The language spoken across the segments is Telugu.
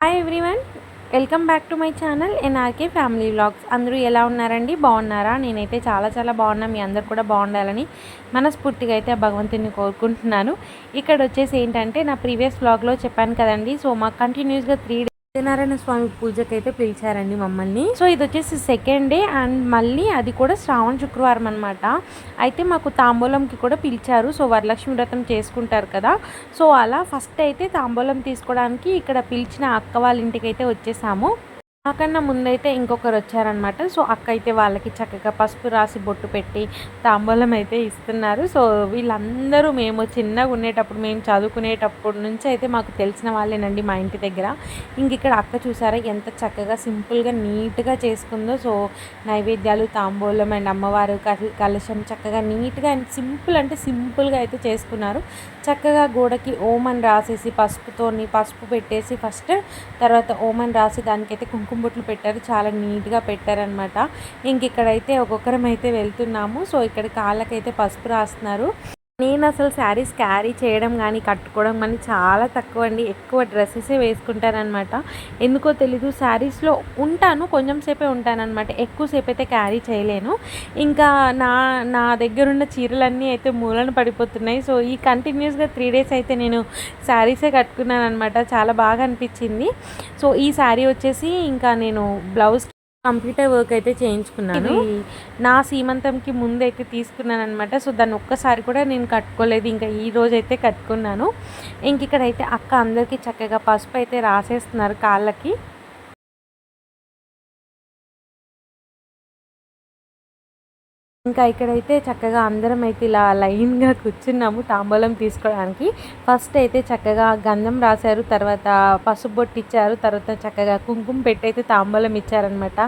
Hi everyone welcome back to my channel NRK family vlogs అందరూ ఎలా ఉన్నారండి? బాగున్నారా? నేనైతే చాలా చాలా బాగున్నా మీ అందరు కూడా బాగుండాలని మనస్ఫూర్తిగా అయితే ఆ భగవంతుని కోరుకుంటున్నాను. ఇక్కడ వచ్చేసి ఏంటంటే నా ప్రీవియస్ వ్లాగ్లో చెప్పాను కదండి సో మాకు కంటిన్యూస్గా త్రీ సత్యనారాయణ స్వామి పూజకి అయితే పిలిచారండి మమ్మల్ని. సో ఇది వచ్చేసి సెకండ్ డే అండ్ మళ్ళీ అది కూడా శ్రావణ శుక్రవారం అనమాట అయితే మాకు తాంబూలంకి కూడా పిలిచారు. సో వరలక్ష్మి వ్రతం చేసుకుంటారు కదా. సో అలా ఫస్ట్ అయితే తాంబూలం తీసుకోవడానికి ఇక్కడ పిలిచిన అక్క వాళ్ళ ఇంటికి అయితే వచ్చేసాము. నాకన్నా ముందైతే ఇంకొకరు వచ్చారనమాట సో అక్క అయితే వాళ్ళకి చక్కగా పసుపు రాసి బొట్టు పెట్టి తాంబూలం అయితే ఇస్తున్నారు. సో వీళ్ళందరూ మేము చిన్నగా ఉండేటప్పుడు మేము చదువుకునేటప్పటి నుంచి అయితే మాకు తెలిసిన వాళ్ళేనండి మా ఇంటి దగ్గర. ఇంక ఇక్కడ అక్క చూసారా ఎంత చక్కగా సింపుల్గా నీట్గా చేసుకుందో. సో నైవేద్యాలు తాంబూలం అండ్ అమ్మవారు కలశం చక్కగా నీట్గా అండ్ సింపుల్ అంటే సింపుల్గా అయితే చేసుకున్నారు. చక్కగా గోడకి ఓమన్ రాసేసి పసుపుతోని పసుపు పెట్టేసి ఫస్ట్ తర్వాత ఓమన్ రాసి దానికైతే కుంకుమ బొట్లు పెట్టారు చాలా నీట్గా పెట్టారనమాట ఇంక ఇక్కడైతే ఒక్కొక్కరం అయితే వెళ్తున్నాము. సో ఇక్కడ కాళ్ళకైతే పసుపు రాస్తున్నారు. నేను అసలు శారీస్ క్యారీ చేయడం కానీ కట్టుకోవడం కానీ చాలా తక్కువ అండి ఎక్కువ డ్రెస్సెసే వేసుకుంటానమాట ఎందుకో తెలీదు శారీస్లో ఉంటాను కొంచెం సేపే ఉంటానమాట ఎక్కువసేపు అయితే క్యారీ చేయలేను. ఇంకా నా నా దగ్గర ఉన్న చీరలన్నీ అయితే మూలన పడిపోతున్నాయి. సో ఈ కంటిన్యూస్గా త్రీ డేస్ అయితే నేను శారీసే కట్టుకున్నాను అనమాట చాలా బాగా అనిపించింది. సో ఈ శారీ వచ్చేసి ఇంకా నేను బ్లౌజ్ కంప్యూటర్ వర్క్ అయితే చేయించుకున్నాను. నా సీమంతంకి ముందు అయితే తీసుకున్నాను అనమాట సో దాన్ని ఒక్కసారి కూడా నేను కట్టుకోలేదు. ఇంకా ఈ రోజు అయితే కట్టుకున్నాను. ఇంక ఇక్కడైతే అక్క అందరికీ చక్కగా పసుపు అయితే రాసేస్తున్నారు కాళ్ళకి. ఇంకా ఇక్కడైతే చక్కగా అందరం అయితే ఇలా లైన్గా కూర్చున్నాము తాంబూలం తీసుకోవడానికి ఫస్ట్ అయితే చక్కగా గంధం రాశారు తర్వాత పసుపు బొట్టు ఇచ్చారు తర్వాత చక్కగా కుంకుమ పెట్టి అయితే తాంబూలం ఇచ్చారనమాట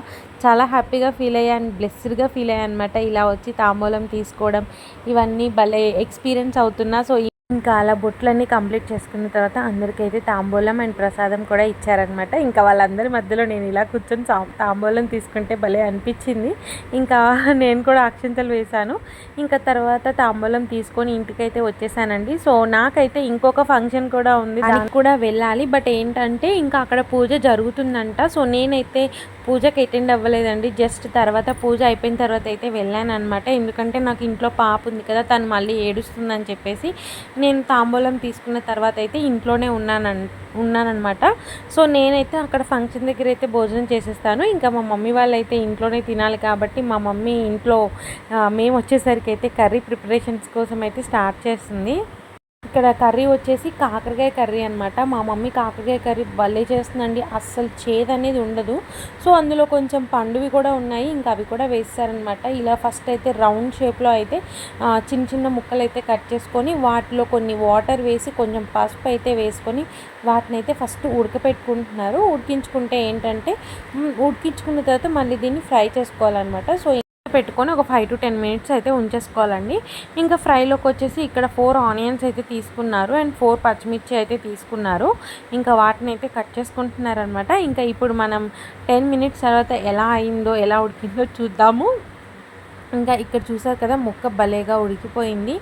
చాలా హ్యాపీగా ఫీల్ అయ్యాను బ్లెస్డ్గా ఫీల్ అయ్యాను అనమాట ఇలా వచ్చి తాంబూలం తీసుకోవడం. ఇవన్నీ భలే ఎక్స్పీరియన్స్ అవుతున్నా సో ఇంకా అలా బొట్లన్నీ కంప్లీట్ చేసుకున్న తర్వాత అందరికైతే తాంబూలం అండ్ ప్రసాదం కూడా ఇచ్చారనమాట ఇంకా వాళ్ళందరి మధ్యలో నేను ఇలా కూర్చొని తాంబూలం తీసుకుంటే భలే అనిపించింది. ఇంకా నేను కూడా అక్షంతలు వేశాను. ఇంకా తర్వాత తాంబూలం తీసుకొని ఇంటికైతే వచ్చేసానండి. సో నాకైతే ఇంకొక ఫంక్షన్ కూడా ఉంది. దానికి కూడా వెళ్ళాలి. బట్ ఏంటంటే ఇంకా అక్కడ పూజ జరుగుతుందంట. సో నేనైతే పూజకి అటెండ్ అవ్వలేదండి. జస్ట్ తర్వాత పూజ అయిపోయిన తర్వాత అయితే వెళ్ళాను అనమాట ఎందుకంటే నాకు ఇంట్లో పాప ఉంది కదా తను మళ్ళీ ఏడుస్తుందని చెప్పేసి నేను తాంబూలం తీసుకున్న తర్వాత అయితే ఇంట్లోనే ఉన్నానన్ ఉన్నానమాట సో నేనైతే అక్కడ ఫంక్షన్ దగ్గర అయితే భోజనం చేసేస్తాను. ఇంకా మా మమ్మీ వాళ్ళు అయితే ఇంట్లోనే తినాలి కాబట్టి మా మమ్మీ ఇంట్లో మేము వచ్చేసరికి అయితే కర్రీ ప్రిపరేషన్స్ కోసం అయితే స్టార్ట్ చేస్తుంది. ఇక్కడ కర్రీ వచ్చేసి కాకరకాయ కర్రీ అనమాట మా మమ్మీ కాకరకాయ కర్రీ భలే చేస్తుందండి. అస్సలు చేదు అనేది ఉండదు. సో అందులో కొంచెం పండువి కూడా ఉన్నాయి. ఇంకా అవి కూడా వేస్తారనమాట ఇలా ఫస్ట్ అయితే రౌండ్ షేప్లో అయితే చిన్న చిన్న ముక్కలు అయితే కట్ చేసుకొని వాటిలో కొన్ని వాటర్ వేసి కొంచెం పసుపు అయితే వేసుకొని వాటిని అయితే ఫస్ట్ ఉడకపెట్టుకుంటున్నారు. ఉడికించుకుంటే ఏంటంటే ఉడికించుకున్న తర్వాత మళ్ళీ దీన్ని ఫ్రై చేసుకోవాలన్నమాట. సో పెట్టుకొని ఒక ఫైవ్ టు టెన్ మినిట్స్ అయితే ఉంచేసుకోవాలండి. ఇంకా ఫ్రైలోకి వచ్చేసి ఇక్కడ ఫోర్ ఆనియన్స్ అయితే తీసుకున్నారు అండ్ ఫోర్ పచ్చిమిర్చి అయితే తీసుకున్నారు. ఇంకా వాటిని అయితే కట్ చేసుకుంటున్నారనమాట ఇంకా ఇప్పుడు మనం టెన్ మినిట్స్ తర్వాత ఎలా అయిందో ఎలా ఉడికిందో చూద్దాము. ఇంకా ఇక్కడ చూసారు కదా ముక్క భలేగా ఉడికిపోయింది.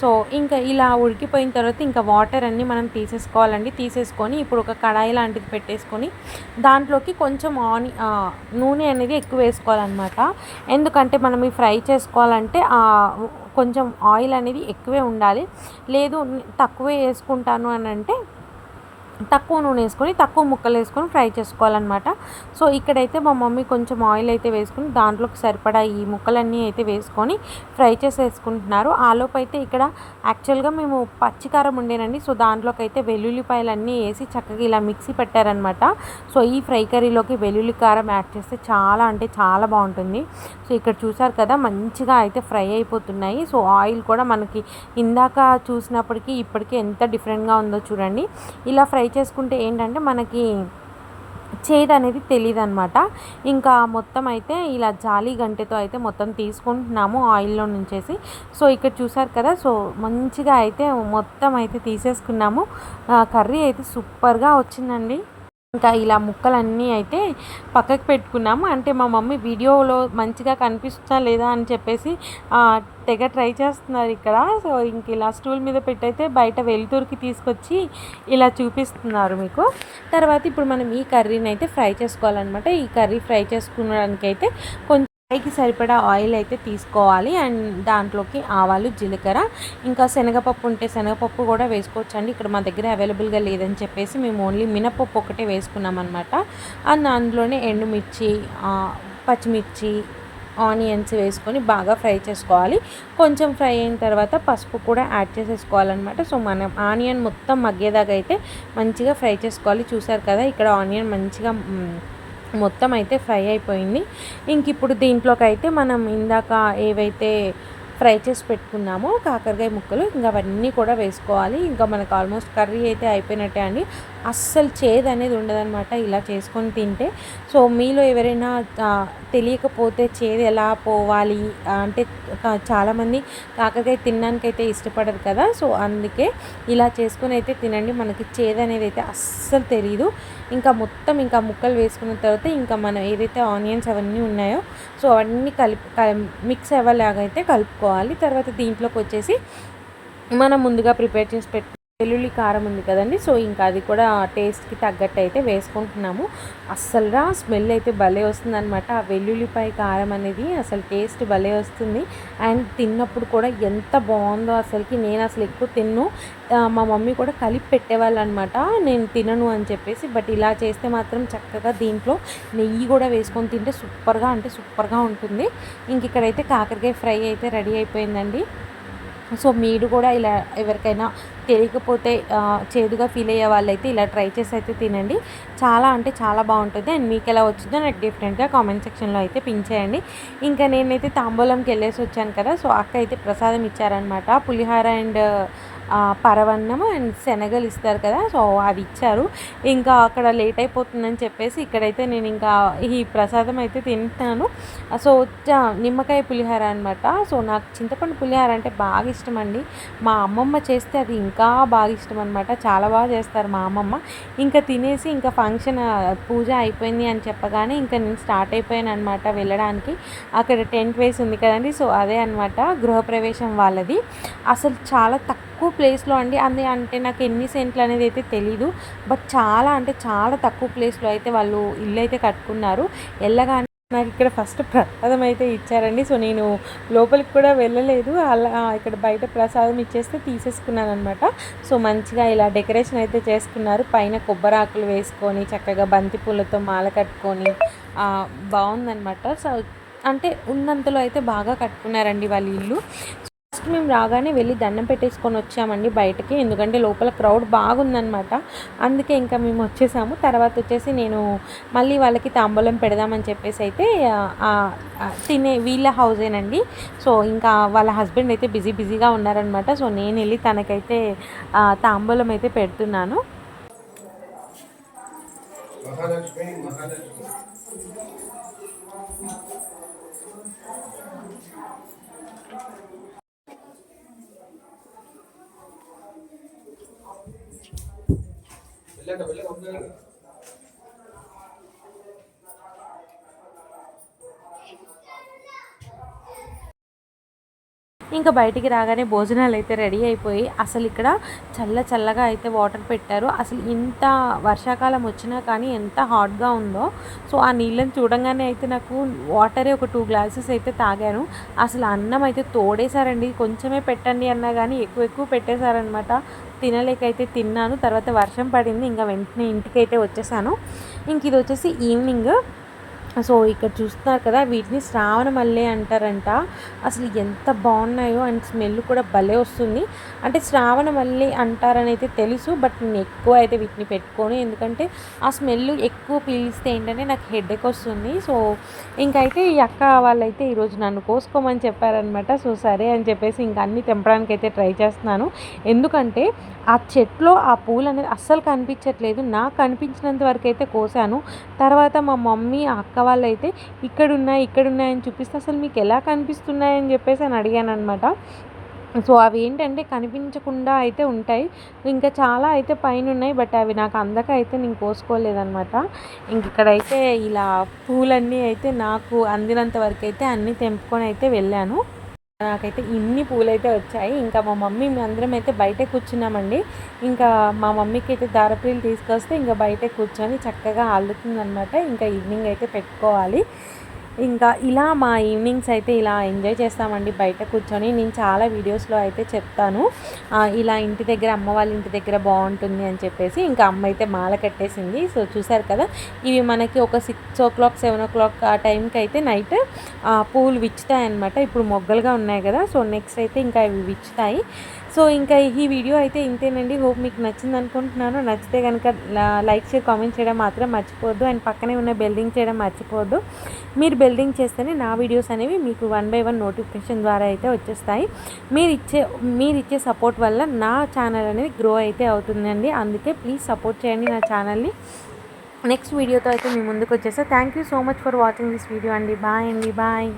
సో ఇంకా ఇలా ఉడికిపోయిన తర్వాత ఇంకా వాటర్ అన్నీ మనం తీసేసుకోవాలండి. తీసేసుకొని ఇప్పుడు ఒక కడాయి లాంటిది పెట్టేసుకొని దాంట్లోకి కొంచెం ఆని నూనె అనేది ఎక్కువ వేసుకోవాలన్నమాట. ఎందుకంటే మనం ఈ ఫ్రై చేసుకోవాలంటే కొంచెం ఆయిల్ అనేది ఎక్కువే ఉండాలి. లేదు తక్కువే వేసుకుంటాను అని అంటే తక్కువ నూనె వేసుకొని తక్కువ ముక్కలు వేసుకొని ఫ్రై చేసుకోవాలన్నమాట. సో ఇక్కడైతే మా మమ్మీ కొంచెం ఆయిల్ అయితే వేసుకుని దాంట్లోకి సరిపడా ఈ ముక్కలన్నీ అయితే వేసుకొని ఫ్రై చేసి వేసుకుంటున్నారు ఆలోపు అయితే ఇక్కడ యాక్చువల్గా మేము పచ్చికారం ఉండేనండి సో దాంట్లోకి అయితే వెల్లుల్లిపాయలు అన్నీ వేసి చక్కగా ఇలా మిక్సీ పెట్టారనమాట సో ఈ ఫ్రై కర్రీలోకి వెల్లుల్లి కారం యాడ్ చేస్తే చాలా అంటే చాలా బాగుంటుంది. సో ఇక్కడ చూసారు కదా మంచిగా అయితే ఫ్రై అయిపోతున్నాయి. సో ఆయిల్ కూడా మనకి ఇందాక చూసినప్పటికీ ఇప్పటికీ ఎంత డిఫరెంట్గా ఉందో చూడండి. ఇలా ఫ్రై చేసుకుంటే ఏంటంటే మనకి చేదు అనేది తెలియదు అనమాట ఇంకా మొత్తం అయితే ఇలా జాలి గంటెతో అయితే మొత్తం తీసుకుంటున్నాము ఆయిల్లో నుంచేసి. సో ఇక్కడ చూసారు కదా సో మంచిగా అయితే మొత్తం అయితే తీసేసుకున్నాము. కర్రీ అయితే సూపర్గా వచ్చిందండి. ఇంకా ఇలా ముక్కలన్నీ అయితే పక్కకు పెట్టుకున్నాము. అంటే మా మమ్మీ వీడియోలో మంచిగా కనిపిస్తుందా లేదా అని చెప్పేసి తెగ ట్రై చేస్తున్నారు ఇక్కడ. సో ఇంక ఇలా స్టూల్ మీద పెట్టయితే బయట వెలుతురికి తీసుకొచ్చి ఇలా చూపిస్తున్నారు మీకు. తర్వాత ఇప్పుడు మనం ఈ కర్రీని అయితే ఫ్రై చేసుకోవాలన్నమాట. ఈ కర్రీ ఫ్రై చేసుకోవడానికి అయితే కొంచెం ఫ్రైకి సరిపడా ఆయిల్ అయితే తీసుకోవాలి. అండ్ దాంట్లోకి ఆవాలు జీలకర్ర ఇంకా శనగపప్పు ఉంటే శనగపప్పు కూడా వేసుకోవచ్చు అండి ఇక్కడ మా దగ్గర అవైలబుల్గా లేదని చెప్పేసి మేము ఓన్లీ మినపప్పు ఒకటే వేసుకున్నాం అనమాట అండ్ అందులోనే ఎండుమిర్చి పచ్చిమిర్చి ఆనియన్స్ వేసుకొని బాగా ఫ్రై చేసుకోవాలి. కొంచెం ఫ్రై అయిన తర్వాత పసుపు కూడా యాడ్ చేసేసుకోవాలన్నమాట. సో మనం ఆనియన్ మొత్తం మగ్గేదాకా అయితే మంచిగా ఫ్రై చేసుకోవాలి. చూసారు కదా ఇక్కడ ఆనియన్ మంచిగా మొత్తం అయితే ఫ్రై అయిపోయింది. ఇంక ఇప్పుడు దీంట్లోకి అయితే మనం ఇందాక ఏవైతే ఫ్రై చేసి పెట్టుకున్నామో కాకరకాయ ముక్కలు ఇంకా అవన్నీ కూడా వేసుకోవాలి. ఇంకా మనకు ఆల్మోస్ట్ కర్రీ అయితే అయిపోయినట్టే అండి. అస్సలు చేదు అనేది ఉండదనమాట ఇలా చేసుకొని తింటే. సో మీలో ఎవరైనా తెలియకపోతే చేదు ఎలా పోవాలి? అంటే చాలామంది కాకరకాయ తినడానికైతే ఇష్టపడరు కదా. సో అందుకే ఇలా చేసుకొని అయితే తినండి. మనకి చేదు అనేది అయితే అస్సలు తెలియదు ఇంకా మొత్తం ఇంకా ముక్కలు వేసుకున్న తర్వాత ఇంకా మనం ఏదైతే ఆనియన్స్ అవన్నీ ఉన్నాయో సో అవన్నీ కలిపి మిక్స్ అవ్వలాగైతే కలుపుకోవాలి. తర్వాత దీంట్లోకి వచ్చేసి మనం ముందుగా ప్రిపేర్ చేసి పెట్టు వెల్లుల్లి కారం ఉంది కదండి సో ఇంకా అది కూడా టేస్ట్కి తగ్గట్టు అయితే వేసుకుంటున్నాము అస్సలుగా స్మెల్ అయితే భలే వస్తుందనమాట ఆ వెల్లుల్లిపాయ కారం అనేది అసలు టేస్ట్ భలే వస్తుంది. అండ్ తిన్నప్పుడు కూడా ఎంత బాగుందో అసలుకి. నేను అసలు ఎక్కువ తిన్ను. మా మమ్మీ కూడా కలిపి పెట్టేవాళ్ళు అనమాట నేను తినను అని చెప్పేసి బట్ ఇలా చేస్తే మాత్రం చక్కగా దీంట్లో నెయ్యి కూడా వేసుకొని తింటే సూపర్గా అంటే సూపర్గా ఉంటుంది. ఇంక ఇక్కడైతే కాకరకాయ ఫ్రై అయితే రెడీ అయిపోయిందండి. సో మీరు కూడా ఇలా ఎవరికైనా తెలియకపోతే చేదుగా ఫీల్ అయ్యే వాళ్ళైతే ఇలా ట్రై చేసి అయితే తినండి. చాలా అంటే చాలా బాగుంటుంది. అండ్ మీకు ఎలా వచ్చిందో నాకు డిఫరెంట్గా కామెంట్ సెక్షన్లో అయితే పించేయండి ఇంకా నేనైతే తాంబూలంకి వెళ్ళేసి వచ్చాను కదా సో అక్క అయితే ప్రసాదం ఇచ్చారనమాట పులిహార అండ్ పరవన్నం అండ్ శనగలు ఇస్తారు కదా సో అవి ఇచ్చారు. ఇంకా అక్కడ లేట్ అయిపోతుందని చెప్పేసి ఇక్కడైతే నేను ఇంకా ఈ ప్రసాదం అయితే తింటాను. సో నిమ్మకాయ పులిహార అనమాట సో నాకు చింతపండు పులిహార అంటే బాగా ఇష్టం అండి. మా అమ్మమ్మ చేస్తే అది ఇంకా బాగా ఇష్టం అనమాట చాలా బాగా చేస్తారు మా అమ్మమ్మ. ఇంకా తినేసి ఇంకా ఫంక్షన్ పూజ అయిపోయింది అని చెప్పగానే ఇంకా నేను స్టార్ట్ అయిపోయాను అనమాట వెళ్ళడానికి. అక్కడ టెంట్ వేసి ఉంది కదండి సో అదే అనమాట గృహప్రవేశం వాళ్ళది. అసలు చాలా తక్కువ తక్కువ ప్లేస్లో అండి. అంది అంటే నాకు ఎన్ని సెంట్లు అనేది అయితే తెలీదు. బట్ చాలా అంటే చాలా తక్కువ ప్లేస్లో అయితే వాళ్ళు ఇల్లు అయితే కట్టుకున్నారు. వెళ్ళగానే నాకు ఇక్కడ ఫస్ట్ ప్రసాదం అయితే ఇచ్చారండి. సో నేను లోపలికి కూడా వెళ్ళలేదు. అలా ఇక్కడ బయట ప్రసాదం ఇచ్చేస్తే తీసేసుకున్నాను అనమాట సో మంచిగా ఇలా డెకరేషన్ అయితే చేసుకున్నారు. పైన కొబ్బరాకులు వేసుకొని చక్కగా బంతి పూలతో మాల కట్టుకొని బాగుందనమాట సో అంటే ఉన్నంతలో అయితే బాగా కట్టుకున్నారండి వాళ్ళ ఇల్లు. మేము రాగానే వెళ్ళి దండం పెట్టేసుకొని వచ్చామండి బయటకి. ఎందుకంటే లోపల క్రౌడ్ బాగుందనమాట అందుకే ఇంకా మేము వచ్చేసాము. తర్వాత వచ్చేసి నేను మళ్ళీ వాళ్ళకి తాంబూలం పెడదామని చెప్పేసి అయితే తినే వీళ్ళ హౌసేనండి. సో ఇంకా వాళ్ళ హస్బెండ్ అయితే బిజీ బిజీగా ఉన్నారనమాట సో నేను వెళ్ళి తనకైతే తాంబూలం అయితే పెడుతున్నాను. మహాలక్ష్మి మహాలక్ష్మి. ब्लड अवेलेबल अपने ఇంకా బయటికి రాగానే భోజనాలు అయితే రెడీ అయిపోయి అసలు ఇక్కడ చల్ల చల్లగా అయితే వాటర్ పెట్టారు. అసలు ఇంత వర్షాకాలం వచ్చినా కానీ ఎంత హాట్గా ఉందో. సో ఆ నీళ్ళని చూడంగానే అయితే నాకు వాటరే ఒక టూ గ్లాసెస్ అయితే తాగాను. అసలు అన్నం అయితే తోడేశారండి. కొంచెమే పెట్టండి అన్నా కానీ ఎక్కువ ఎక్కువ పెట్టేశారనమాట తినలేకైతే తిన్నాను. తర్వాత వర్షం పడింది. ఇంకా వెంటనే ఇంటికైతే వచ్చేసాను. ఇంక ఇది వచ్చేసి ఈవినింగ్. సో ఇక్కడ చూస్తున్నారు కదా వీటిని శ్రావణ మల్లె అంటారంట. అసలు ఎంత బాగున్నాయో అండ్ స్మెల్ కూడా భలే వస్తుంది. అంటే శ్రావణ మల్లె అంటారని అయితే తెలుసు బట్ నేను ఎక్కువ అయితే వీటిని పెట్టుకోను. ఎందుకంటే ఆ స్మెల్ ఎక్కువ పీలిస్తే ఏంటంటే నాకు హెడ్ఏక్ వస్తుంది. సో ఇంకైతే ఈ అక్క వాళ్ళైతే ఈరోజు నన్ను కోసుకోమని చెప్పారనమాట సో సరే అని చెప్పేసి ఇంకా అన్ని తెంపడానికి అయితే ట్రై చేస్తున్నాను. ఎందుకంటే ఆ చెట్లో ఆ పూలు అనేది అస్సలు కనిపించట్లేదు. నాకు కనిపించినంత వరకు అయితే కోసాను. తర్వాత మా మమ్మీ అక్క వాళ్ళు అయితే ఇక్కడున్నాయి ఇక్కడున్నాయని ఇక్కడ ఉన్నాయని చూపిస్తే అసలు మీకు ఎలా కనిపిస్తున్నాయని చెప్పేసి అని అడిగాను అనమాట సో అవి ఏంటంటే కనిపించకుండా అయితే ఉంటాయి. ఇంకా చాలా అయితే పైన ఉన్నాయి బట్ అవి నాకు అందక అయితే నేను కోసుకోలేదనమాట ఇంక ఇక్కడైతే ఇలా పూలన్నీ అయితే నాకు అందినంత వరకు అయితే అన్నీ తెంపుకొని అయితే వెళ్ళాను. నాకైతే ఇన్ని పూలైతే వచ్చాయి. ఇంకా మా మమ్మీ మేము అందరం అయితే బయటే కూర్చున్నామండి. ఇంకా మా మమ్మీకి అయితే దారపూలు తీసుకొస్తే ఇంకా బయటే కూర్చొని చక్కగా అల్లుతుందనమాట ఇంకా ఈవినింగ్ అయితే పెట్టుకోవాలి. ఇంకా ఇలా మా ఈవినింగ్స్ అయితే ఇలా ఎంజాయ్ చేస్తామండి. బయట కూర్చొని నేను చాలా వీడియోస్లో అయితే చెప్తాను. ఇలా ఇంటి దగ్గర అమ్మ వాళ్ళ ఇంటి దగ్గర బాగుంటుంది అని చెప్పేసి ఇంకా అమ్మ అయితే మాల కట్టేసింది. సో చూసారు కదా ఇవి మనకి ఒక six o'clock seven o'clock ఆ టైంకి అయితే నైట్ పూలు విచ్చుతాయి అనమాట ఇప్పుడు మొగ్గలుగా ఉన్నాయి కదా సో నెక్స్ట్ అయితే ఇంకా ఇవి విచ్చుతాయి. సో ఇంకా ఈ వీడియో అయితే ఇంతేనండి. హోప్ మీకు నచ్చింది అనుకుంటున్నాను నచ్చితే కనుక లైక్ షేర్ కామెంట్ చేయడం మాత్రం మర్చిపోవద్దు. అండ్ పక్కనే ఉన్న బిల్డింగ్ చేయడం మర్చిపోవద్దు. మీరు బిల్డింగ్ చేస్తేనే నా వీడియోస్ అనేవి మీకు వన్ బై వన్ నోటిఫికేషన్ ద్వారా అయితే వచ్చేస్తాయి. మీరు ఇచ్చే మీరు ఇచ్చే సపోర్ట్ వల్ల నా ఛానల్ అనేది గ్రో అయితే అవుతుందండి. అందుకే ప్లీజ్ సపోర్ట్ చేయండి నా ఛానల్ని నెక్స్ట్ వీడియోతో అయితే మీ ముందుకు వచ్చేస్తా. Thank you so much for watching this video అండి. బాయ్ అండి. బాయ్